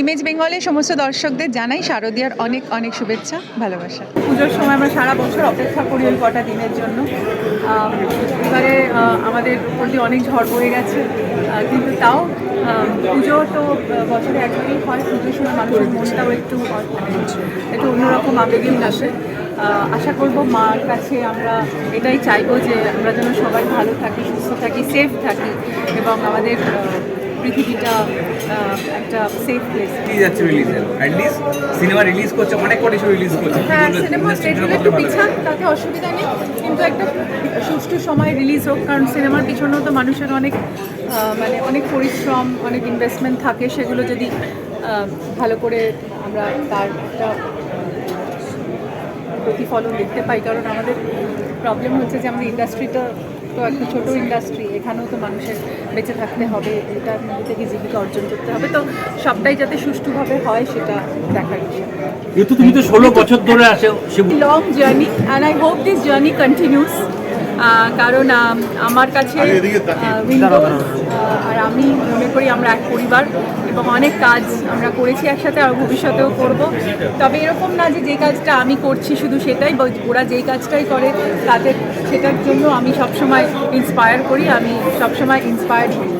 Image বেঙ্গলের সমস্ত দর্শকদের জানাই শারদীয়ার অনেক অনেক শুভেচ্ছা, ভালোবাসা। পুজোর সময় আমরা সারা বছর অপেক্ষা করি ওই কটা দিনের জন্য। এবারে আমাদের দিয়ে অনেক ঝড় বয়ে গেছে কিন্তু তাও পুজো তো বছরে একবারই হয় পুজোর সময় মানুষের মনটাও একটু একটু অন্যরকম আবেগে আসে আশা করব মার কাছে আমরা এটাই চাইব যে আমরা যেন সবাই ভালো থাকি, সুস্থ থাকি সেফ থাকি এবং আমাদের পৃথিবীটা একটা সেফ প্লেস কি যাচ্ছে রিলিজে অ্যাটলিস্ট সিনেমা রিলিজ করছে অনেক কটি শো রিলিজ করছে। হ্যাঁ? সিনেমা কতটা একটু পিছান তাতে অসুবিধা নেই। কিন্তু একটা সুষ্ঠু সময় রিলিজ হোক কারণ সিনেমার পিছনেও তো মানুষের অনেক মানে অনেক পরিশ্রম অনেক ইনভেস্টমেন্ট থাকে। সেগুলো যদি ভালো করে আমরা তার একটা প্রতিফলন দেখতে পাই। কারণ আমাদের প্রবলেম হচ্ছে যে আমাদের ইন্ডাস্ট্রিটা তো একটা ছোট ইন্ডাস্ট্রি এখানেও তো মানুষের বেঁচে থাকতে হবে এটার মধ্যে থেকে জীবিকা অর্জন করতে হবে। তো সবটাই যাতে সুষ্ঠুভাবে হয় সেটা দেখার বিষয়। যেহেতু তুমি তো ষোলো বছর ধরে আসে সে long journey and I hope this journey continues কারণ আমার কাছে আর আমি মনে করি আমরা এক পরিবার এবং অনেক কাজ আমরা করেছি একসাথে আর ভবিষ্যতেও করব। তবে এরকম না যে যে কাজটা আমি করছি শুধু সেটাই ওরা যেই কাজটাই করে তাদের, সেটার জন্য আমি সবসময় ইন্সপায়ার করি, আমি সবসময় ইন্সপায়ার্ড হই